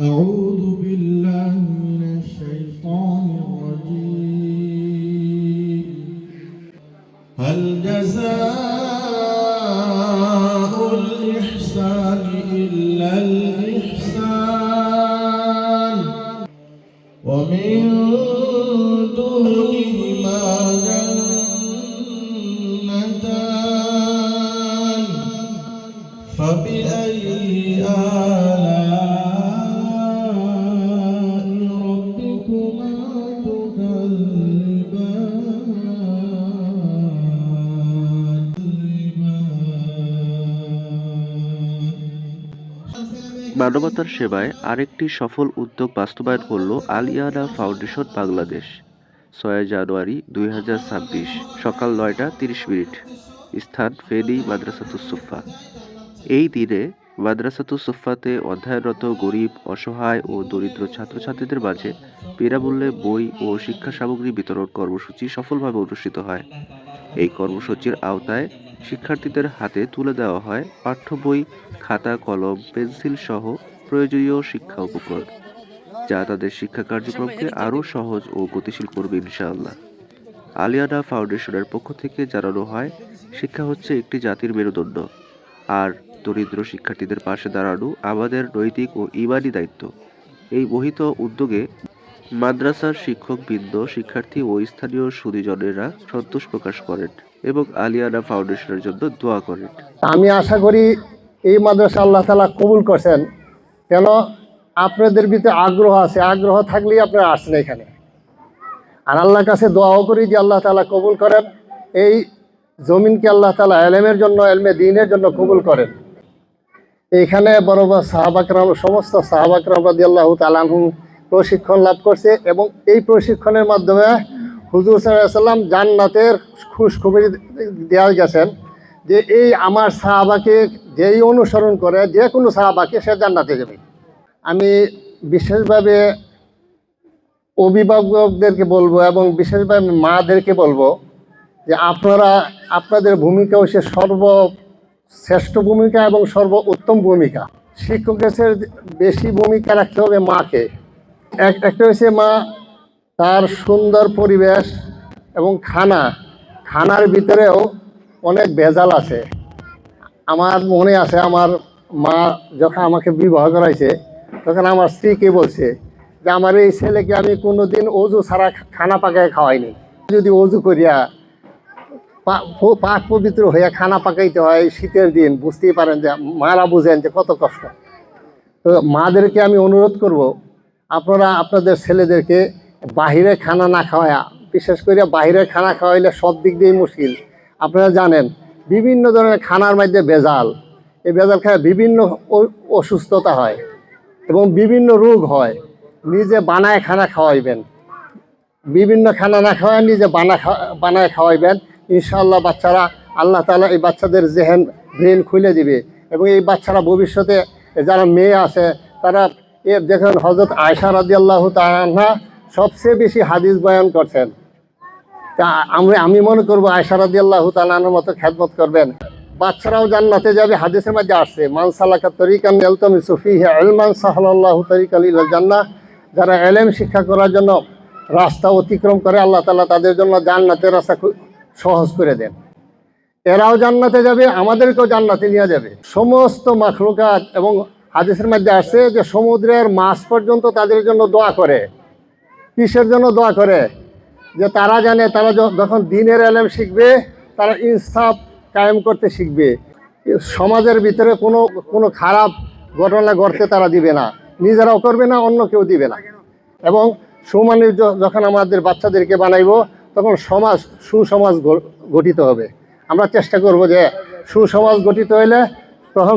أعوذ بالله من الشيطان الرجيم. هل جزاء الإحسان إلا الإحسان؟ ومن মানবতার সেবায় আরেকটি সফল উদ্যোগ বাস্তবায়ন করল আলিয়ানা ফাউন্ডেশন বাংলাদেশ, ছয় জানুয়ারি দুই হাজার ছাব্বিশ, সকাল নয়টা তিরিশ মিনিট। স্থান ফেনী মাদ্রাসাতুসুফা এই দিনে মাদ্রাসাতুসুফাতে অধ্যয়নরত গরিব, অসহায় ও দরিদ্র ছাত্রছাত্রীদের মাঝে বিনামূল্যে বই ও শিক্ষা সামগ্রী বিতরণ কর্মসূচি সফলভাবে অনুষ্ঠিত হয়। এই কর্মসূচির আওতায় শিক্ষার্থীদের হাতে তুলে দেওয়া হয় পাঠ্য বই খাতা কলম পেন্সিল সহ প্রয়োজনীয় শিক্ষা উপকরণ যা তাদের শিক্ষা কার্যক্রমকে আরও সহজ ও গতিশীল করবে ইনশাআল্লাহ। আলিয়ানা ফাউন্ডেশনের পক্ষ থেকে জানানো হয় শিক্ষা হচ্ছে একটি জাতির মেরুদণ্ড আর দরিদ্র শিক্ষার্থীদের পাশে দাঁড়ানো আমাদের নৈতিক ও ইমানি দায়িত্ব। এই মোহিত উদ্যোগে মাদ্রাসার শিক্ষকবৃন্দ, শিক্ষার্থী ও স্থানীয় সুদীজনেরা সন্তোষ প্রকাশ করেন এবং আলিয়ানা ফাউন্ডেশনের জন্য দোয়া করেন। আমি আশা করি এই মাদ্রাসা আল্লাহ তালা কবুল করছেন। কেন? আপনাদের ভিতরে আগ্রহ আছে। আগ্রহ থাকলেই আপনারা আসছেন এখানে। আর আল্লাহর কাছে দোয়াও করি যে আল্লাহ তালা কবুল করেন। এই জমিনকে আল্লাহ তালা এলেমের জন্য, এলমে দিনের জন্য কবুল করেন। এখানে বড় সাহাবাকরাম, সমস্ত সাহাবাকরাম রাদি আল্লাহ তালাহু প্রশিক্ষণ লাভ করছে এবং এই প্রশিক্ষণের মাধ্যমে হুজুর সাল্লাম জান্নাতের খুশখবরি দেওয়া গেছেন যে এই আমার সাহাবাকে যেই অনুসরণ করে যে কোনো সাহাবাকে সে জান্নাতে যাবে। আমি বিশেষভাবে অভিভাবকদেরকে বলব এবং বিশেষভাবে মাদেরকে বলব যে আপনারা, আপনাদের ভূমিকা হচ্ছে সর্বশ্রেষ্ঠ ভূমিকা এবং সর্ব উত্তম ভূমিকা। শিক্ষকের বেশি ভূমিকা রাখতে হবে মাকে। একটা হচ্ছে মা, তার সুন্দর পরিবেশ এবং খানা। খানার ভিতরেও অনেক ভেজাল আছে। আমার মনে আছে, আমার মা যখন আমাকে বিবাহ করাইছে, তখন আমার স্ত্রীকে বলছে যে, আমার এই ছেলেকে আমি কোনো দিন অজু ছাড়া খানা পাকায় খাওয়াইনি। যদি অজু করিয়া পাক পবিত্র হইয়া খানা পাকাইতে হয় শীতের দিন, বুঝতেই পারেন যে, মারা বুঝেন যে কত কষ্ট। তো মাদেরকে আমি অনুরোধ করব আপনারা আপনাদের ছেলেদেরকে বাহিরে খানা না খাওয়ায়া, বিশেষ করে বাহিরে খানা খাওয়াইলে সব দিক দিয়েই মুশকিল। আপনারা জানেন, বিভিন্ন ধরনের খানার মধ্যে ভেজাল। এই ভেজাল খায় বিভিন্ন অসুস্থতা হয় এবং বিভিন্ন রোগ হয়। নিজে বানায় খানা খাওয়াইবেন। বিভিন্ন খানা না খাওয়ায় নিজে বানা বানায় খাওয়াইবেন। ইনশাআল্লাহ বাচ্চারা, আল্লাহ তাআলা এই বাচ্চাদের জেহেন, ব্রেন খুলে দিবে। এবং এই বাচ্চারা ভবিষ্যতে, যারা মেয়ে আছে, তারা এ দেখেন হজরত আয়সা রাদি আল্লাহ তাহা সবচেয়ে বেশি হাদিস বয়ান করছেন। তা আমি আমি মনে করব আয়সা রাদি আল্লাহ তালানোর মতো খ্যাতমত করবেন। বাচ্চারাও জান্নাতে যাবে, হাদিসের মধ্যে আসছে, মান সালাকা তরিকান এলতমি সুফি এলমান সাহাল্লাহ তরিকাল জান্নাহ যারা এলেম শিক্ষা করার জন্য রাস্তা অতিক্রম করে আল্লাহ তালা তাদের জন্য জান্নাতের রাস্তা সহজ করে দেন। এরাও জান্নাতে যাবে, আমাদেরকেও জান্নাতে নিয়ে যাবে। সমস্ত মাখলুকাত এবং হাদিসের মধ্যে আসছে যে সমুদ্রের মাছ পর্যন্ত তাদের জন্য দোয়া করে, কিসের জন্য দোয়া করে? যে তারা জানে, তারা যখন দিনের এলেম শিখবে, তারা ইনসাফ কায়েম করতে শিখবে। সমাজের ভিতরে কোনো কোনো খারাপ ঘটনা ঘটতে তারা দিবে না। নিজেরাও করবে না, অন্য কেউ দিবে না। এবং সুমানের যখন আমাদের বাচ্চাদেরকে বানাইব, তখন সমাজ, সুসমাজ গঠিত হবে। আমরা চেষ্টা করব যে সুসমাজ গঠিত হইলে তখন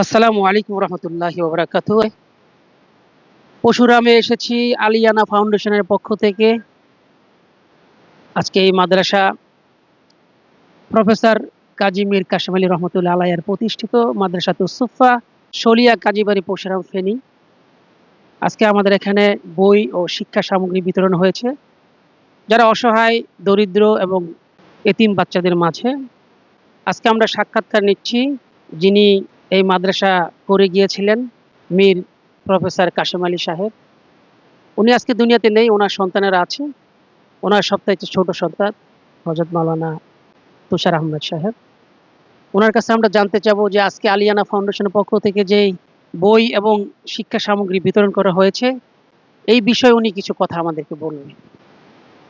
আসসালামু আলাইকুম রহমতুল্লাহি ওবরাকাত পশুরামে এসেছি আলিয়ানা ফাউন্ডেশনের পক্ষ থেকে। আজকে এই মাদ্রাসা প্রফেসর কাজী মীর কাশিম আলী রহমতুল্লাহ আলাইয়ের প্রতিষ্ঠিত মাদ্রাসা তুসুফা শলিয়া কাজীবাড়ি পশুরাম ফেনী। আজকে আমাদের এখানে বই ও শিক্ষা সামগ্রী বিতরণ হয়েছে। যারা অসহায়, দরিদ্র এবং এতিম বাচ্চাদের মাঝে, আজকে আমরা সাক্ষাৎকার নিচ্ছি যিনি এই মাদ্রাসা করে গিয়েছিলেন, মীর প্রফেসর কাশেম আলী সাহেব। উনি আজকে দুনিয়াতে নেই, ওনার সন্তানেরা আছে। ওনার সবথেকে ছোট সন্তান হজরত মাওলানা তুষার আহমেদ সাহেব। ওনার কাছে আমরা জানতে চাবো যে আজকে আলিয়ানা ফাউন্ডেশনের পক্ষ থেকে যেই বই এবং শিক্ষা সামগ্রী বিতরণ করা হয়েছে, এই বিষয়ে উনি কিছু কথা আমাদেরকে বলবেন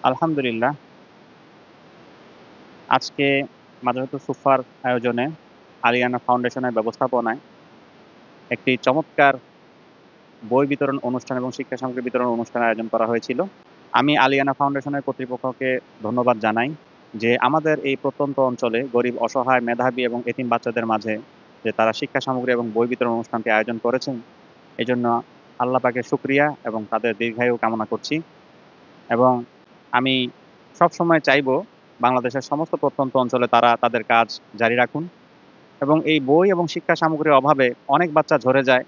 আলহামদুলিল্লাহ। আজকে মাদ্রাসাতুল সুফার আয়োজনে আলিয়ানা ফাউন্ডেশনের ব্যবস্থাপনায় একটি চমৎকার বই বিতরণ অনুষ্ঠান এবং শিক্ষা সামগ্রী বিতরণ অনুষ্ঠানের আয়োজন করা হয়েছিল। আমি আলিয়ানা ফাউন্ডেশনের কর্তৃপক্ষকে ধন্যবাদ জানাই। যে আমাদের এই প্রত্যন্ত অঞ্চলে গরিব, অসহায়, মেধাবী এবং এতিম বাচ্চাদের মাঝে যে তারা শিক্ষা সামগ্রী এবং বই বিতরণ অনুষ্ঠানটি আয়োজন করেছেন এই জন্য আল্লাহ পাকের শুক্রিয়া এবং তাদের দীর্ঘায়ু কামনা করছি। এবং আমি সবসময় চাইব বাংলাদেশের সমস্ত প্রত্যন্ত অঞ্চলে তারা তাদের কাজ জারি রাখুন এবং এই বই এবং শিক্ষা সামগ্রীর অভাবে অনেক বাচ্চা ঝরে যায়,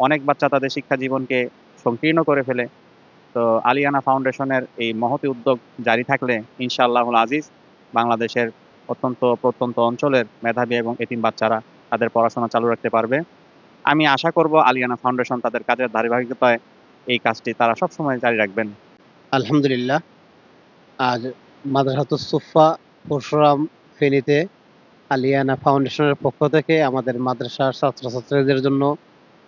অনেক বাচ্চা তাদের শিক্ষা জীবনকে সংকীর্ণ করে ফেলে। তো আলিয়ানা ফাউন্ডেশনের এই মহতি উদ্যোগ জারি থাকলে ইনশাআল্লাহুল আজিজ বাংলাদেশের অত্যন্ত প্রত্যন্ত অঞ্চলের মেধাবী এবং এতিম বাচ্চারা তাদের পড়াশোনা চালু রাখতে পারবে। আমি আশা করব আলিয়ানা ফাউন্ডেশন তাদের কাজের ধারাবাহিকতায় এই কাজটি তারা সবসময় জারি রাখবেন। আলহামদুলিল্লাহ। আজ মাদ্রাসাতুস সুফা পরশুরাম ফেনীতে আলিয়ানা ফাউন্ডেশনের পক্ষ থেকে আমাদের মাদ্রাসার ছাত্রছাত্রীদের জন্য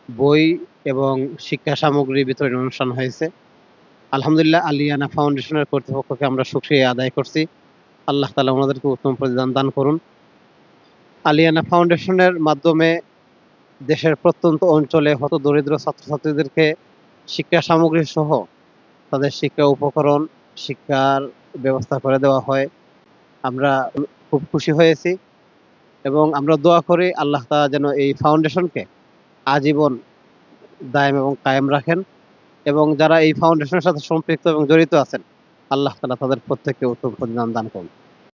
বই এবং শিক্ষা সামগ্রী বিতরণ অনুষ্ঠান হয়েছে। আলহামদুলিল্লাহ আলিয়ানা ফাউন্ডেশনের কর্তৃপক্ষকে আমরা সুক্রিয়া আদায় করছি। আল্লাহ তালা ওনাদেরকে উত্তম প্রতিদান দান করুন। আলিয়ানা ফাউন্ডেশনের মাধ্যমে দেশের প্রত্যন্ত অঞ্চলে হত দরিদ্র ছাত্রছাত্রীদেরকে শিক্ষা সামগ্রী সহ তাদের শিক্ষা উপকরণ, শিক্ষার ব্যবস্থা করে দেওয়া হয়। আমরা খুব খুশি হয়েছি এবং আমরা দোয়া করি আল্লাহ তাআলা যেন এই ফাউন্ডেশনকে আজীবন দায়েম এবং কায়েম রাখেন। এবং যারা এই ফাউন্ডেশনের সাথে সম্পৃক্ত এবং জড়িত আছেন, আল্লাহ তালা তাদের প্রত্যেককে উত্তম প্রতিদান দান করুন।